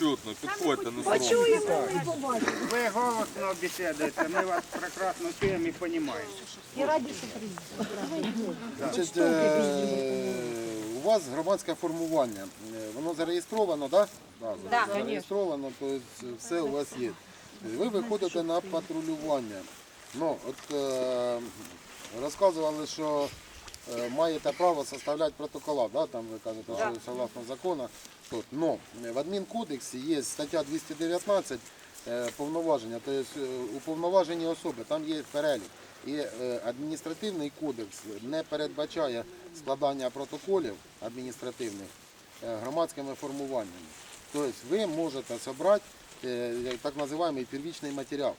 чутно, підходьте на строму. Почуємо і побачимо. Ви голосно бесідуєте, ми вас прекрасно чуємо і розуміємо. І раді, що приїхали. Значить, е, у вас громадське формування. Е, Воно зареєстровано, так? Да? Да, зареєстровано, то есть все у вас є. Ви виходите на патрулювання. Ну, от е, розказували, що е, маєте право составляти протокола, да? там ви кажете, що согласно закону. Тут. Но в адмінкодексі є стаття 219 е, повноваження, тобто е, уповноважені особи, там є перелік. І е, адміністративний кодекс не передбачає складання протоколів адміністративних е, громадськими формуваннями. Тобто ви можете зібрати е, так називаємо первічний матеріал.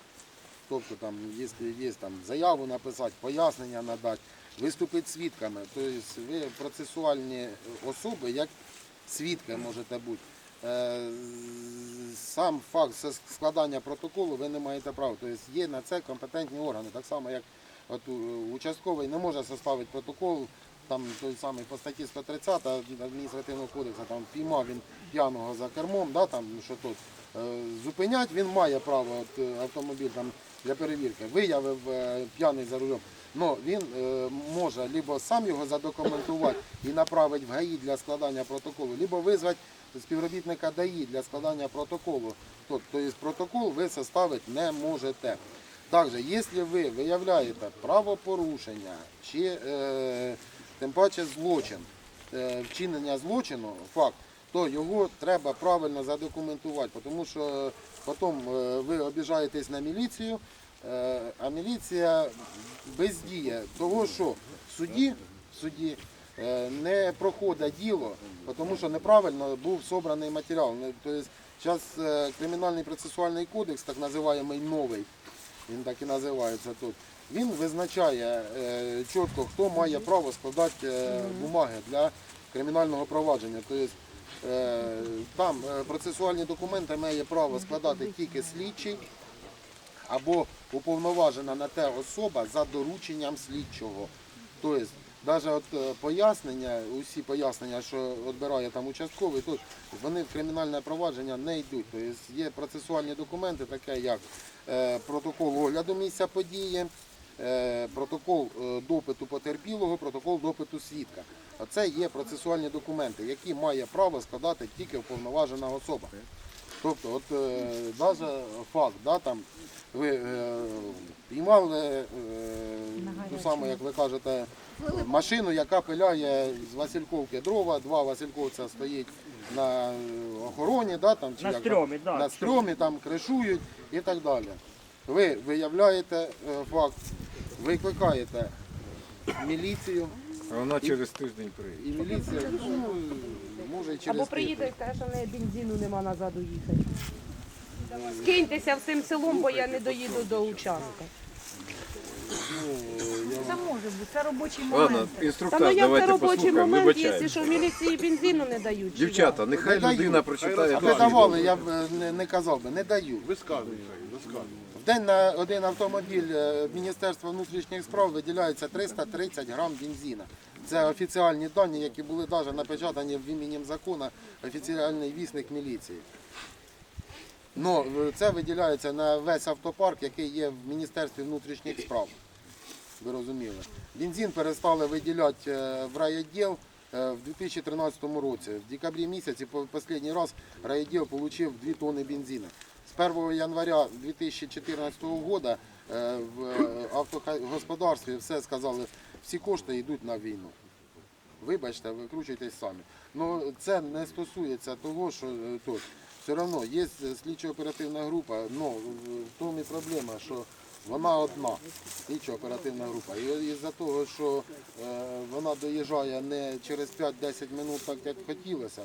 Тобто там, якщо є там заяву написати, пояснення надати, виступити свідками. Тобто ви процесуальні особи, як свідки можете бути. Е, Сам факт складання протоколу ви не маєте права. Тобто є на це компетентні органи, так само як от участковий не може составити протокол. Там той самий по статті 130 адміністративного кодексу, там піймав він п'яного за кермом, да, там, що тут, е, зупинять він має право от, автомобіль там, для перевірки, виявив е, п'яний за рулем. Но він е, може либо сам його задокументувати і направити в ГАІ для складання протоколу, либо визвати співробітника ДАІ для складання протоколу. Тобто протокол ви составити не можете. Також, якщо ви виявляєте правопорушення чи е, тим паче злочин, е, вчинення злочину, факт, то його треба правильно задокументувати, тому що потім е, ви обіжаєтесь на міліцію, е, а міліція бездіє того, що в суді, в суді е, не проходить діло, тому що неправильно був собраний матеріал. Тобто зараз кримінальний процесуальний кодекс, так називаємий новий, він так і називається тут. Він визначає е, чітко, хто має право складати е, бумаги для кримінального провадження. Тобто, е, там е, процесуальні документи має право складати тільки слідчий або уповноважена на те особа за дорученням слідчого. Тобто, навіть от е, пояснення, усі пояснення, що відбирає там участковий, тут вони в кримінальне провадження не йдуть. Тобто є процесуальні документи, таке як е, протокол огляду місця події, е, протокол допиту потерпілого, протокол допиту свідка. Оце є процесуальні документи, які має право складати тільки уповноважена особа. Тобто, от е, навіть факт, да, там ви е, піймали е, ту саму, як ви кажете, машину, яка пиляє з Васильковки дрова, два Васильковця стоїть на охороні, да, там, чи На як, стрьомі, да. на стрьомі, там кришують і так далі. Ви виявляєте е, факт, викликаєте міліцію, А вона через тиждень приїде. і міліція ну, може і через Або приїде і що в неї бензину нема назад їхати. Скиньтеся всім селом, бо я не доїду до участка. Це може бути, це робочий Ладно, момент. Та ну інструктаж як це давайте робочий послухаємо, момент, якщо вибачайте. що в міліції бензину не дають? чи Дівчата, нехай Не людина даю. прочитає. А не давали, я б е, не, не казав би, не даю. В день на один автомобіль е, Міністерства внутрішніх справ виділяється 330 грам бензина. Це офіціальні дані, які були навіть напечатані в іменем закону офіціальний вісник міліції. Ну, е, це виділяється на весь автопарк, який є в Міністерстві внутрішніх справ. Ви розуміли. Бензин перестали виділяти е, в райвідділ е, в 2013 році. В декабрі місяці останній раз райвідділ отримав 2 тонни бензину. З 1 января 2014 року е, в автогосподарстві все сказали, всі кошти йдуть на війну. Вибачте, викручуйтесь самі. Ну це не стосується того, що е, тут. Все одно є слідчо-оперативна група, але в тому і проблема, що вона одна слідчо оперативна група. І із-за того, що е, вона доїжджає не через 5-10 минут, так як хотілося,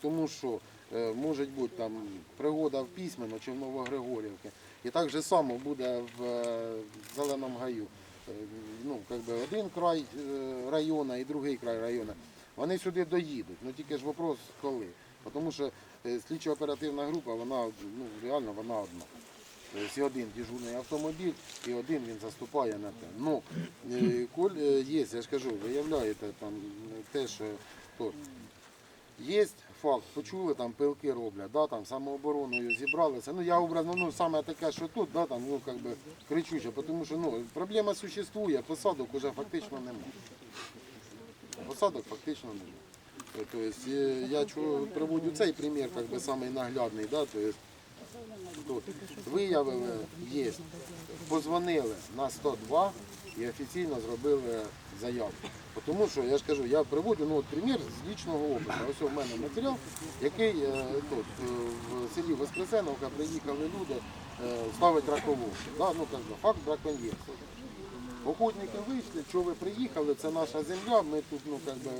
тому що е, може бути там пригода в Письмено чи в Новогригорівці. І так же само буде в е, Зеленому гаю. Е, Ну, как би один край е, району і другий край району. Вони сюди доїдуть. Ну тільки ж вопрос коли. Тому що е, слідчо-оперативна група, вона ну, реально вона одна. Тобто один дежурний автомобіль, і один він заступає на те. Ну, коль є, я ж кажу, виявляєте там те, що то, Є факт, почули, там пилки роблять, да, там самообороною зібралися. Ну я образно, ну саме таке, що тут, да, там, ну, как би, кричуче, тому що ну, проблема существує, посадок уже фактично немає. Посадок фактично немає. Тобто, е, я приводю цей примір, как би, самий наглядний, да, тобто, тут виявили, є, позвонили на 102 і офіційно зробили заявку. Тому що я ж кажу, я приводжу ну, примір з лічного опиту. Ось у мене матеріал, який е, тут е, в селі Воскресеновка приїхали люди е, ставити ракову. Да, ну, кажу, факт браконьєрства. Охотники вийшли, що ви приїхали, це наша земля, ми тут, ну, как би,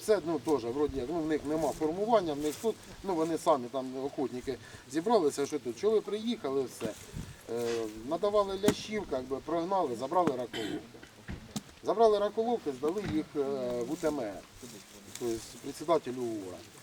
все, ну, теж, вроді, ну, в них нема формування, в них тут, ну, вони самі там, охотники, зібралися, що тут, що ви приїхали, все. Е, надавали лящів, как би, прогнали, забрали ракову. Забрали раколовки, здали їх е, в УТМР, тобто председателю УРА.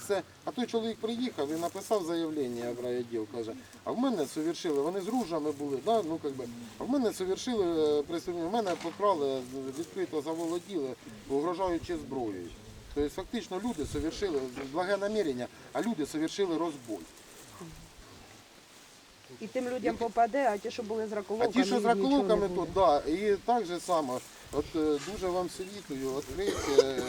Все. А той чоловік приїхав і написав заявлення в райвідділ, каже, а в мене совершили, вони з ружами були, да? ну, как би, а в мене совершили, е, преступлення, в мене покрали, відкрито заволоділи, угрожаючи зброєю. Тобто фактично люди совершили, благе намірення, а люди совершили розбой. І тим людям попаде, а ті, що були з А раколовками, ті, що з нічого не раколовками буде. тут, да, і так же само, от е, дуже вам совітую відкрити е,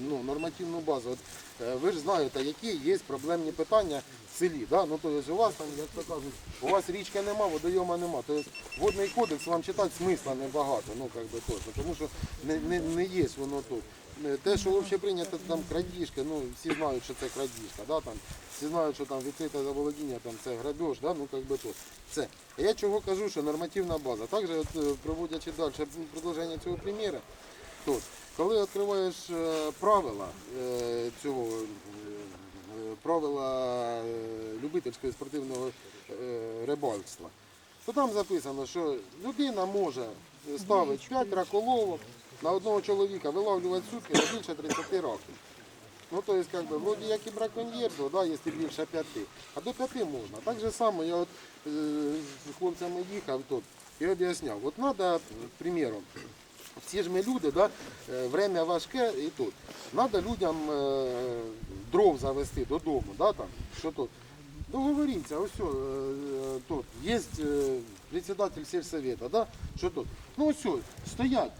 ну, нормативну базу. От, е, ви ж знаєте, які є проблемні питання в селі. Да? Ну, тобто у вас там, як то кажуть, у вас річки нема, водойома нема. Тобто водний кодекс вам читати смисла небагато, ну як би точно, тому що не, не, не є воно тут. Е, Те, що взагалі прийнято там крадіжки, ну всі знають, що це крадіжка, да, там, всі знають, що там відкрите заволодіння, там це грабеж, да, ну як би то. Це. А я чого кажу, що нормативна база. Також, е, проводячи далі продовження цього приміру, тут, коли відкриваєш е, правила е, цього е, правила любительського спортивного рибальства, то там записано, що людина може ставити 5 раколовок на одного чоловіка, виловлювати сутки не більше 30 років. Ну, то есть, как бы, вроде як і браконьєрство, да, якщо більше п'яти, а до п'яти можна. Так же само я от, з хлопцями їхав тут і об'ясняв. От треба, к примеру, всі ж ми люди, да, е, время важке і тут. Треба людям е, дров завести додому, да, там, що тут. Договоріться, ось о, е, тут є председатель сельсовета, да, що тут. Ну ось о, стоять,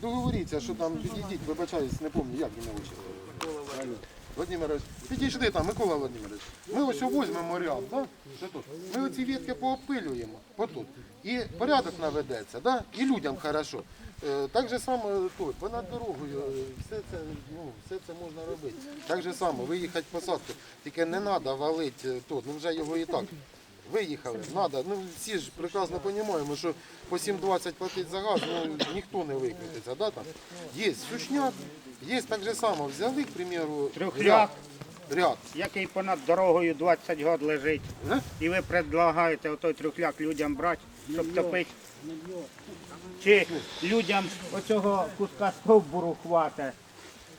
договоріться, що там підійдіть, вибачаюсь, не пам'ятаю, як він навчив. Владимирович, підійшли там, Микола Владимирович. Ми ось візьмемо ряд, да? Ми оці ветки поопилюємо, отут. І порядок наведеться, да? і людям хорошо. Е, Так же само тут, понад дорогою, е, все це, ну, все це можна робити. Так же само, виїхати посадку, тільки не треба валити е, тут, ну вже його і так. Виїхали, треба. Ну всі ж прекрасно розуміємо, що по 7,20 платить за газ, ну ніхто не викрутиться. Да, там? Є сушняк, є так же само. Взяли, к примеру, ряд. ряд. який понад дорогою 20 років лежить. Е? І ви предлагаєте отой трюхляк людям брати, щоб топити. Чи людям оцього куска стовбуру хватить,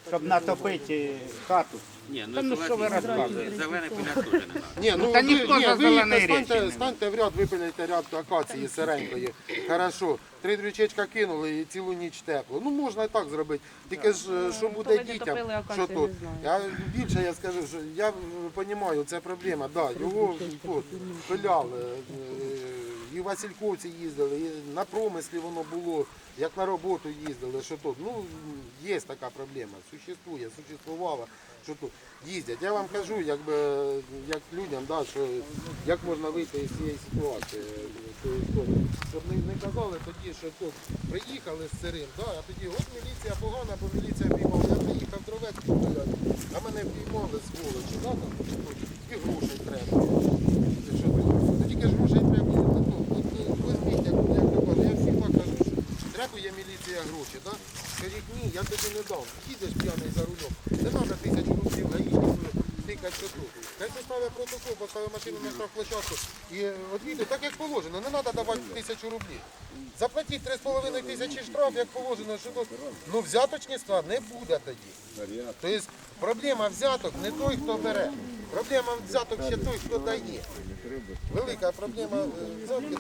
щоб натопити хату. Ні, Та ну що ви розказуєте? зелений пиляк теж не треба. Ні, ну Та ви- ніхто за ви станьте, речі не станьте в ряд, випилите ряд акації сиренької. Хорошо. Три дрючечка кинули і цілу ніч тепло. Ну можна і так зробити. Тільки ж е, що буде Коли дітям, дотопили акацію, що тут. знаю. Я більше я скажу, що я розумію, це проблема. Да, його тут пиляли. е, І в Васильковці їздили, і на промислі воно було, як на роботу їздили, що тут. Ну, є така проблема, существує, существувала, що тут їздять. Я вам кажу, якби, як людям, да, що, як можна вийти із цієї ситуації. Тобто, щоб не, казали тоді, що тут приїхали з сирим, да, а тоді от міліція погана, бо міліція піймала. Я приїхав дровець а мене піймали сволочі, да, там, і грошей треба. Ти що ти? Та тільки ж грошей треба. Ну, от, е, Візьміть, як, як то кажуть, я всім кажу, що требує міліція гроші, да? Скажіть, ні, я тобі не дав. Їдеш п'яний за рулем. Не треба тисячу рублів гаїшнику тикати тут. Хай поставить протокол, поставить машину на штрафплощадку і відвідує, так як положено. Не треба давати тисячу рублів. Заплатіть 3,5 тисячі штраф, як положено, що тут. Ну взяточництва не буде тоді. Тобто проблема взяток не той, хто бере. Проблема взяток ще той, хто дає. Велика проблема е, взятки.